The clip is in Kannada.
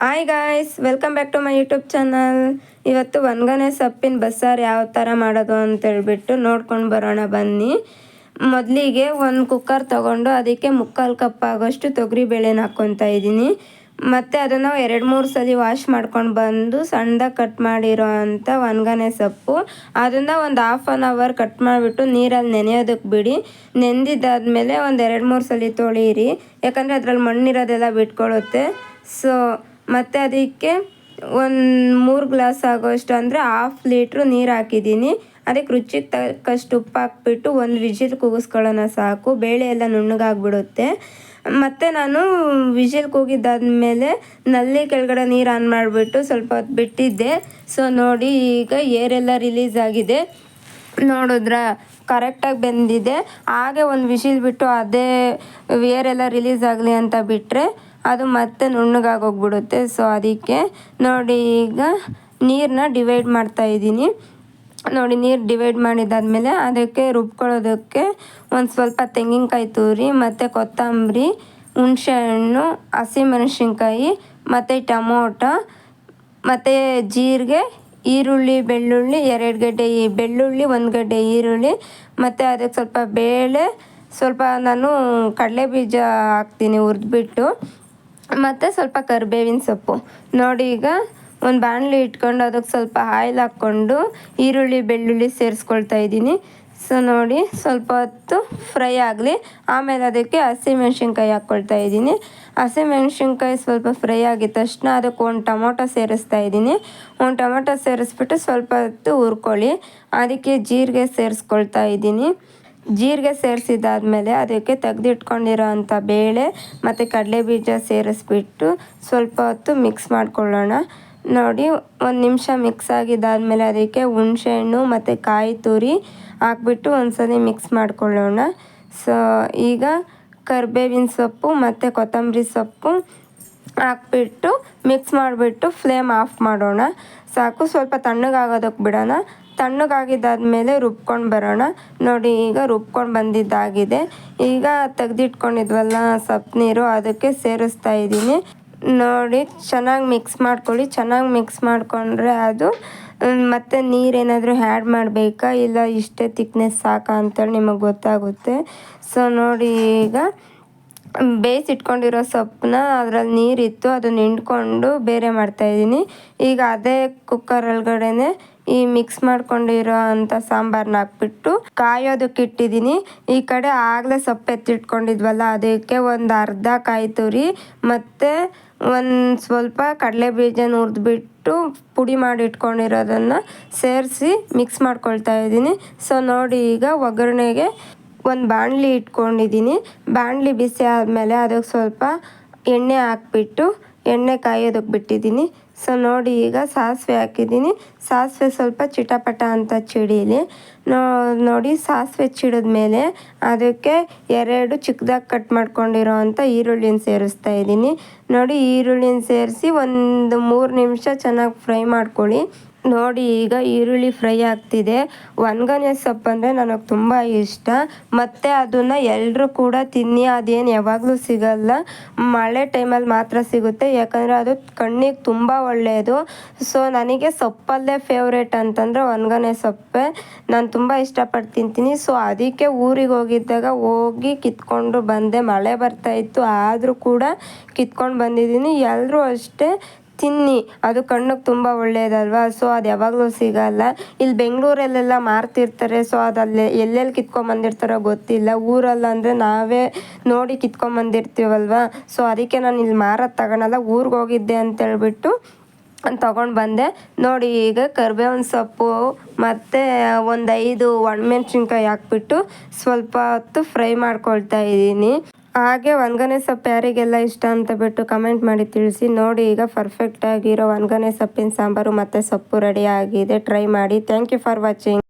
Hi guys welcome back to my YouTube channel ಇವತ್ತು ಒನ್ಗನೆ ಸೊಪ್ಪಿನ ಬಸ್ಸಾರು ಯಾವ ಥರ ಮಾಡೋದು ಅಂತೇಳ್ಬಿಟ್ಟು ನೋಡ್ಕೊಂಡು ಬರೋಣ ಬನ್ನಿ. ಮೊದಲಿಗೆ ಒಂದು ಕುಕ್ಕರ್ ತೊಗೊಂಡು ಅದಕ್ಕೆ ಮುಕ್ಕಾಲು ಕಪ್ ಆಗೋಷ್ಟು ತೊಗರಿಬೇಳೆನ ಹಾಕ್ಕೊತಾ ಇದ್ದೀನಿ. ಮತ್ತು ಅದನ್ನು ಎರಡು ಮೂರು ಸಲ ವಾಶ್ ಮಾಡ್ಕೊಂಡು ಬಂದು ಸಣ್ಣದಾಗಿ ಕಟ್ ಮಾಡಿರೋ ಅಂಥ ಒನ್ಗನೆ ಸೊಪ್ಪು. ಅದನ್ನು ಒಂದು ಹಾಫ್ ಆನ್ ಅವರ್ ಕಟ್ ಮಾಡಿಬಿಟ್ಟು ನೀರಲ್ಲಿ ನೆನೆಯೋದಕ್ಕೆ ಬಿಡಿ. ನೆಂದಿದ್ದಾದಮೇಲೆ ಒಂದು ಎರಡು ಮೂರು ಸಲ ತೊಳೀರಿ. ಯಾಕಂದರೆ ಅದ್ರಲ್ಲಿ ಮಣ್ಣಿರೋದೆಲ್ಲ ಬಿಟ್ಕೊಳ್ಳುತ್ತೆ ಸೊ ಮತ್ತು ಅದಕ್ಕೆ ಒಂದು ಮೂರು ಗ್ಲಾಸ್ ಆಗೋಷ್ಟು ಅಂದರೆ ಹಾಫ್ ಲೀಟ್ರು ನೀರು ಹಾಕಿದ್ದೀನಿ. ಅದಕ್ಕೆ ರುಚಿಗೆ ತಕ್ಕಷ್ಟು ಉಪ್ಪು ಹಾಕ್ಬಿಟ್ಟು ಒಂದು ವಿಜಿಲ್ ಕೂಗಿಸ್ಕೊಳ್ಳೋಣ ಸಾಕು. ಬೇಳೆ ಎಲ್ಲ ನುಣ್ಣಗಾಗ್ಬಿಡುತ್ತೆ. ಮತ್ತು ನಾನು ವಿಜಿಲ್ ಕೂಗಿದ್ದಾದಮೇಲೆ ನಲ್ಲಿ ಕೆಳಗಡೆ ನೀರು ಆನ್ ಮಾಡಿಬಿಟ್ಟು ಸ್ವಲ್ಪ ಹೊತ್ತು ಬಿಟ್ಟಿದ್ದೆ. ಸೊ ನೋಡಿ ಈಗ ಏರೆಲ್ಲ ರಿಲೀಸ್ ಆಗಿದೆ. ನೋಡಿದ್ರ ಕರೆಕ್ಟಾಗಿ ಬೆಂದಿದೆ. ಹಾಗೆ ಒಂದು ವಿಷಿಲ್ ಬಿಟ್ಟು ಅದೇ ಏರೆಲ್ಲ ರಿಲೀಸ್ ಆಗಲಿ ಅಂತ ಬಿಟ್ಟರೆ ಅದು ಮತ್ತೆ ನುಣ್ಣಗಾಗೋಗ್ಬಿಡುತ್ತೆ ಸೊ ಅದಕ್ಕೆ ನೋಡಿ ಈಗ ನೀರನ್ನ ಡಿವೈಡ್ ಮಾಡ್ತಾ ಇದ್ದೀನಿ. ನೋಡಿ, ನೀರು ಡಿವೈಡ್ ಮಾಡಿದ್ದಾದಮೇಲೆ ಅದಕ್ಕೆ ರುಬ್ಕೊಳ್ಳೋದಕ್ಕೆ ಒಂದು ಸ್ವಲ್ಪ ತೆಂಗಿನಕಾಯಿ ತುರಿ, ಮತ್ತು ಕೊತ್ತಂಬರಿ ಹುಣಸೆಹಣ್ಣು ಹಸಿಮೆಣಸಿನ್ಕಾಯಿ, ಮತ್ತು ಟೊಮೊಟೊ, ಮತ್ತು ಜೀರಿಗೆ, ಈರುಳ್ಳಿ, ಬೆಳ್ಳುಳ್ಳಿ, ಎರಡು ಗಡ್ಡೆ ಬೆಳ್ಳುಳ್ಳಿ, ಒಂದು ಗಡ್ಡೆ ಈರುಳ್ಳಿ, ಮತ್ತು ಅದಕ್ಕೆ ಸ್ವಲ್ಪ ಬೇಳೆ, ಸ್ವಲ್ಪ ನಾನು ಕಡಲೆ ಬೀಜ ಹಾಕ್ತೀನಿ ಹುರಿದ್ಬಿಟ್ಟು. ಮತ್ತು ಸ್ವಲ್ಪ ಕರಿಬೇವಿನ ಸೊಪ್ಪು. ನೋಡಿ ಈಗ ಒಂದು ಬಾಣಲಿ ಇಟ್ಕೊಂಡು ಅದಕ್ಕೆ ಸ್ವಲ್ಪ ಆಯಿಲ್ ಹಾಕ್ಕೊಂಡು ಈರುಳ್ಳಿ, ಬೆಳ್ಳುಳ್ಳಿ ಸೇರಿಸ್ಕೊಳ್ತಾ ಇದ್ದೀನಿ. ಸೊ ನೋಡಿ ಸ್ವಲ್ಪ ಹೊತ್ತು ಫ್ರೈ ಆಗಲಿ. ಆಮೇಲೆ ಅದಕ್ಕೆ ಹಸಿಮೆಣ್ಸಿನ್ಕಾಯಿ ಹಾಕ್ಕೊಳ್ತಾ ಇದ್ದೀನಿ. ಹಸಿಮೆಣ್ಸಿನ್ಕಾಯಿ ಸ್ವಲ್ಪ ಫ್ರೈ ಆಗಿದ ತಕ್ಷಣ ಅದಕ್ಕೆ ಒಂದು ಟೊಮೊಟೊ ಸೇರಿಸ್ತಾ ಇದ್ದೀನಿ. ಒಂದು ಟೊಮೊಟೊ ಸೇರಿಸ್ಬಿಟ್ಟು ಸ್ವಲ್ಪ ಹೊತ್ತು ಹುರ್ಕೊಳ್ಳಿ. ಅದಕ್ಕೆ ಜೀರಿಗೆ ಸೇರಿಸ್ಕೊಳ್ತಾ ಇದ್ದೀನಿ. ಜೀರಿಗೆ ಸೇರಿಸಿದಾದ್ಮೇಲೆ ಅದಕ್ಕೆ ತೆಗೆದಿಟ್ಕೊಂಡಿರೋ ಅಂಥ ಬೇಳೆ ಮತ್ತು ಕಡಲೆ ಬೀಜ ಸೇರಿಸ್ಬಿಟ್ಟು ಸ್ವಲ್ಪ ಹೊತ್ತು ಮಿಕ್ಸ್ ಮಾಡ್ಕೊಳ್ಳೋಣ. ನೋಡಿ, ಒಂದು ನಿಮಿಷ ಮಿಕ್ಸ್ ಆಗಿದ್ದಾದಮೇಲೆ ಅದಕ್ಕೆ ಹುಣಸೆಹಣ್ಣು ಮತ್ತು ಕಾಯಿ ತುರಿ ಹಾಕ್ಬಿಟ್ಟು ಒಂದ್ಸಲ ಮಿಕ್ಸ್ ಮಾಡ್ಕೊಳ್ಳೋಣ. ಸೊ ಈಗ ಕರಿಬೇವಿನ ಸೊಪ್ಪು ಮತ್ತು ಕೊತ್ತಂಬರಿ ಸೊಪ್ಪು ಹಾಕ್ಬಿಟ್ಟು ಮಿಕ್ಸ್ ಮಾಡಿಬಿಟ್ಟು ಫ್ಲೇಮ್ ಆಫ್ ಮಾಡೋಣ. ಸಾಕು, ಸ್ವಲ್ಪ ತಣ್ಣಗಾಗೋದಕ್ಕೆ ಬಿಡೋಣ. ತಣ್ಣಗಾಗಿದ್ದಾದ್ಮೇಲೆ ರುಬ್ಕೊಂಡು ಬರೋಣ. ನೋಡಿ, ಈಗ ರುಬ್ಕೊಂಡು ಬಂದಿದ್ದಾಗಿದೆ. ಈಗ ತೆಗೆದಿಟ್ಕೊಂಡಿದ್ವಲ್ಲ ಸಪ್ ನೀರು, ಅದಕ್ಕೆ ಸೇರಿಸ್ತಾ ಇದ್ದೀನಿ. ನೋಡಿ, ಚೆನ್ನಾಗಿ ಮಿಕ್ಸ್ ಮಾಡ್ಕೊಳ್ಳಿ. ಚೆನ್ನಾಗಿ ಮಿಕ್ಸ್ ಮಾಡಿಕೊಂಡ್ರೆ ಅದು ಮತ್ತು ನೀರೇನಾದರೂ ಆ್ಯಡ್ ಮಾಡಬೇಕಾ? ಇಲ್ಲ ಇಷ್ಟೇ ತಿಕ್ನೆಸ್ ಸಾಕಾ ಅಂತೇಳಿ ನಿಮಗೆ ಗೊತ್ತಾಗುತ್ತೆ. ಸೊ ನೋಡಿ, ಈಗ ಬೇಯಿಸಿಟ್ಕೊಂಡಿರೋ ಸೊಪ್ಪನ್ನ ಅದರಲ್ಲಿ ನೀರಿತ್ತು ಅದನ್ನ ಹಿಂಡ್ಕೊಂಡು ಬೇರೆ ಮಾಡ್ತಾಯಿದ್ದೀನಿ ಈಗ ಅದೇ ಕುಕ್ಕರ್ ಒಳಗಡೆನೆ ಈ ಮಿಕ್ಸ್ ಮಾಡ್ಕೊಂಡಿರೋ ಅಂತ ಸಾಂಬಾರ್ನ ಹಾಕ್ಬಿಟ್ಟು ಕಾಯೋದಕ್ಕೆ ಇಟ್ಟಿದ್ದೀನಿ. ಈ ಕಡೆ ಆಗಲೇ ಸೊಪ್ಪು ಎತ್ತಿಟ್ಕೊಂಡಿದ್ವಲ್ಲ, ಅದಕ್ಕೆ ಒಂದು ಅರ್ಧ ಕಾಯಿ ತುರಿ ಮತ್ತು ಒಂದು ಸ್ವಲ್ಪ ಕಡಲೆ ಬೀಜನ ಹುರಿದ್ಬಿಟ್ಟು ಪುಡಿ ಮಾಡಿ ಇಟ್ಕೊಂಡಿರೋದನ್ನು ಸೇರಿಸಿ ಮಿಕ್ಸ್ ಮಾಡ್ಕೊಳ್ತಾ ಇದ್ದೀನಿ. ಸೊ ನೋಡಿ ಈಗ ಒಗ್ಗರಣೆಗೆ ಒಂದು ಬಾಣಲಿ ಇಟ್ಕೊಂಡಿದ್ದೀನಿ. ಬಾಣಲಿ ಬಿಸಿ ಆದಮೇಲೆ ಅದಕ್ಕೆ ಸ್ವಲ್ಪ ಎಣ್ಣೆ ಹಾಕ್ಬಿಟ್ಟು, ಎಣ್ಣೆ ಕಾಯೋದಕ್ಕೆ ಬಿಟ್ಟಿದ್ದೀನಿ. ಸೊ ನೋಡಿ, ಈಗ ಸಾಸಿವೆ ಹಾಕಿದ್ದೀನಿ. ಸಾಸಿವೆ ಸ್ವಲ್ಪ ಚಿಟಪಟ ಅಂತ ಚಿಡೀಲಿ. ನೋಡಿ, ಸಾಸಿವೆ ಚಿಡಿದ ಮೇಲೆ ಅದಕ್ಕೆ ಎರಡು ಚಿಕ್ಕದಾಗಿ ಕಟ್ ಮಾಡ್ಕೊಂಡಿರೋ ಅಂಥ ಈರುಳ್ಳಿನ ಸೇರಿಸ್ತಾ ಇದ್ದೀನಿ. ನೋಡಿ, ಈರುಳ್ಳಿನ ಸೇರಿಸಿ ಒಂದು ಮೂರು ನಿಮಿಷ ಚೆನ್ನಾಗಿ ಫ್ರೈ ಮಾಡ್ಕೊಳ್ಳಿ. ನೋಡಿ, ಈಗ ಈರುಳ್ಳಿ ಫ್ರೈ ಆಗ್ತಿದೆ. ಒಣಗನೆ ಸೊಪ್ಪು ಅಂದರೆ ನನಗೆ ತುಂಬ ಇಷ್ಟ. ಮತ್ತು ಅದನ್ನು ಎಲ್ಲರೂ ಕೂಡ ತಿನ್ನಿ, ಅದೇನು ಯಾವಾಗಲೂ ಸಿಗಲ್ಲ. ಮಳೆ ಟೈಮಲ್ಲಿ ಮಾತ್ರ ಸಿಗುತ್ತೆ. ಯಾಕಂದರೆ ಅದು ಕಣ್ಣಿಗೆ ತುಂಬ ಒಳ್ಳೆಯದು ಸೊ ನನಗೆ ಸೊಪ್ಪಲ್ಲೇ ಫೇವ್ರೇಟ್ ಅಂತಂದರೆ ಒಣಗನೆ ಸೊಪ್ಪೆ ನಾನು ತುಂಬ ಇಷ್ಟಪಟ್ಟು ತಿಂತೀನಿ. ಸೊ ಅದಕ್ಕೆ ಊರಿಗೆ ಹೋಗಿದ್ದಾಗ ಹೋಗಿ ಕಿತ್ಕೊಂಡು ಬಂದೆ. ಮಳೆ ಬರ್ತಾಯಿತ್ತು ಆದರೂ ಕೂಡ ಕಿತ್ಕೊಂಡು ಬಂದಿದ್ದೀನಿ. ಎಲ್ಲರೂ ಅಷ್ಟೇ ತಿನ್ನಿ. ಅದು ಕಣ್ಣಿಗೆ ತುಂಬ ಒಳ್ಳೆಯದಲ್ವಾ ಸೊ ಅದು ಯಾವಾಗಲೂ ಸಿಗಲ್ಲ. ಇಲ್ಲಿ ಬೆಂಗಳೂರಲ್ಲೆಲ್ಲ ಮಾರ್ತಿರ್ತಾರೆ. ಸೊ ಅದಲ್ಲಿ ಎಲ್ಲೆಲ್ಲಿ ಕಿತ್ಕೊಂಬಂದಿರ್ತಾರೋ ಗೊತ್ತಿಲ್ಲ. ಊರಲ್ಲಂದರೆ ನಾವೇ ನೋಡಿ ಕಿತ್ಕೊಂಬಂದಿರ್ತೀವಲ್ವ? ಸೊ ಅದಕ್ಕೆ ನಾನು ಇಲ್ಲಿ ಮಾರೋದು ತಗೊಳಲ್ಲ. ಊರಿಗೆ ಹೋಗಿದ್ದೆ ಅಂತೇಳ್ಬಿಟ್ಟು ತಗೊಂಡು ಬಂದೆ. ನೋಡಿ, ಈಗ ಕರ್ಬೇವಿನ ಸೊಪ್ಪು, ಮತ್ತು ಒಂದು ಐದು ಒಣಮೆಣ್ಸಿನ್ಕಾಯಿ ಹಾಕ್ಬಿಟ್ಟು ಸ್ವಲ್ಪ ಹೊತ್ತು ಫ್ರೈ ಮಾಡ್ಕೊಳ್ತಾ ಇದ್ದೀನಿ. ಹಾಗೆ ಒಣಗನೆ ಸೊಪ್ಪು ಯಾರಿಗೆಲ್ಲ ಇಷ್ಟ ಅಂತ ಬಿಟ್ಟು ಕಮೆಂಟ್ ಮಾಡಿ ತಿಳಿಸಿ. ನೋಡಿ ಈಗ ಪರ್ಫೆಕ್ಟಾಗಿರೋ ಒಣಗನೆ ಸೊಪ್ಪಿನ ಸಾಂಬಾರು ಮತ್ತೆ ಸೊಪ್ಪು ರೆಡಿ ಆಗಿದೆ. ಟ್ರೈ ಮಾಡಿ. Thank you for watching